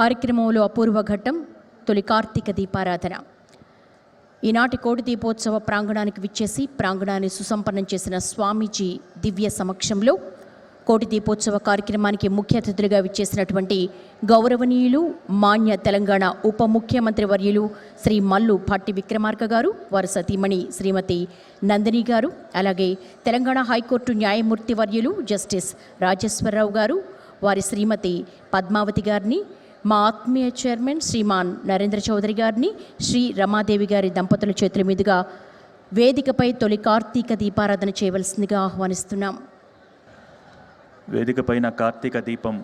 కార్యక్రమంలో అపూర్వ ఘట్టం తొలి కార్తీక దీపారాధన. ఈనాటి కోటి దీపోత్సవ ప్రాంగణానికి విచ్చేసి ప్రాంగణాన్ని సుసంపన్నం చేసిన స్వామీజీ దివ్య సమక్షంలో కోటి దీపోత్సవ కార్యక్రమానికి ముఖ్య అతిథులుగా విచ్చేసినటువంటి గౌరవనీయులు మాన్య తెలంగాణ ఉప ముఖ్యమంత్రి వర్యులు శ్రీ మల్లు భట్టి విక్రమార్క గారు వారి సతీమణి శ్రీమతి నందిని గారు అలాగే తెలంగాణ హైకోర్టు న్యాయమూర్తి వర్యులు జస్టిస్ రాజేశ్వరరావు గారు వారి శ్రీమతి పద్మావతి గారిని మా ఆత్మీయ చైర్మన్ శ్రీమాన్ నరేంద్ర చౌదరి గారిని శ్రీ రమాదేవి గారి దంపతుల చేతుల మీదుగా వేదికపై తొలి కార్తీక దీపారాధన చేయవలసిందిగా ఆహ్వానిస్తున్నాం. వేదిక పైన కార్తీక దీపం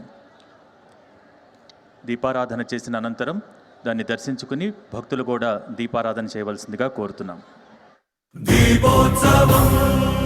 దీపారాధన చేసిన అనంతరం దాన్ని దర్శించుకుని భక్తులు కూడా దీపారాధన చేయవలసిందిగా కోరుతున్నాం. హరం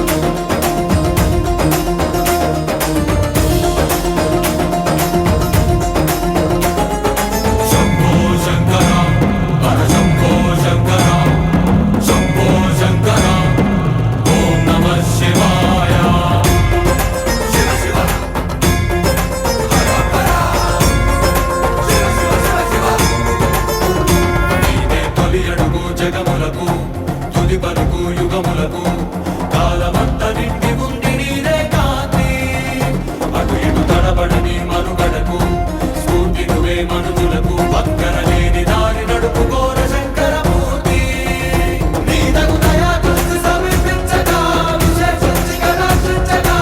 జగములకు తుది పలుకు యుగములకు కాలమంత నిండి ఉంది నీరే కాంతి అటు ఇటు తడబడని మనుగడకు స్ఫూర్తి నువ్వే మనుజులకు పక్కన లేని దారి నడుపుకోర శంకరమూర్తి నీ తగు దయా దృష్టి సమర్పించగా విశేషించి కటాక్షించగా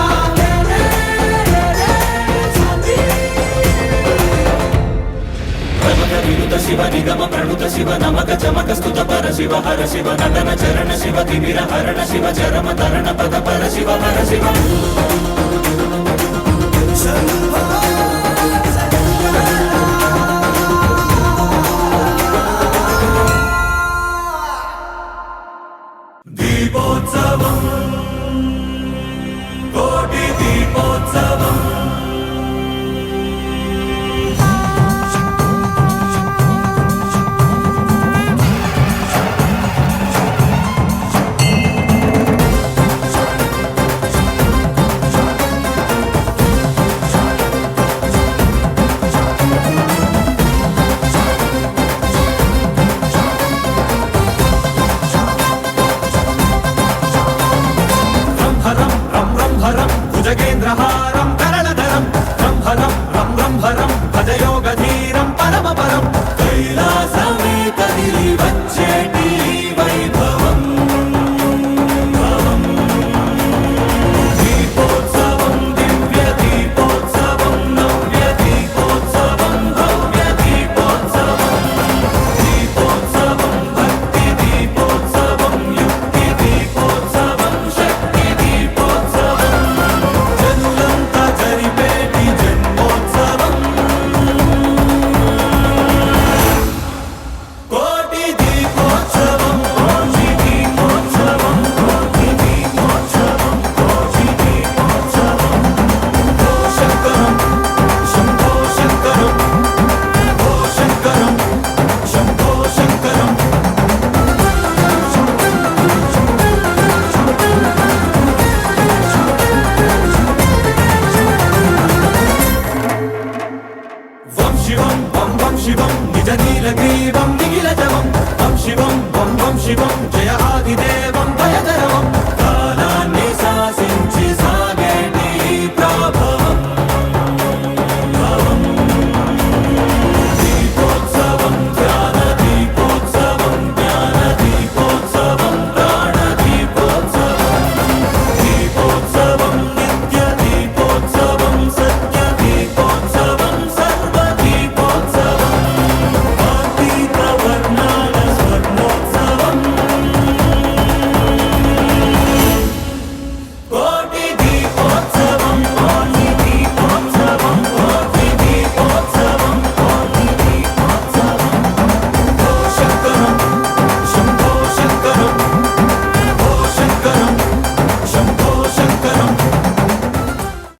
శివ నిగమ ప్రణుత శివ నమక చమక స్తుత పర శివ హర శివ నటన చరణ శివ తిమిర హరణ శివ చరమ తరణ పద పర శివ హర ஜனீல கிரீவம் நிகில ஜபம் வம் சிவம் வம் வம் சிவம்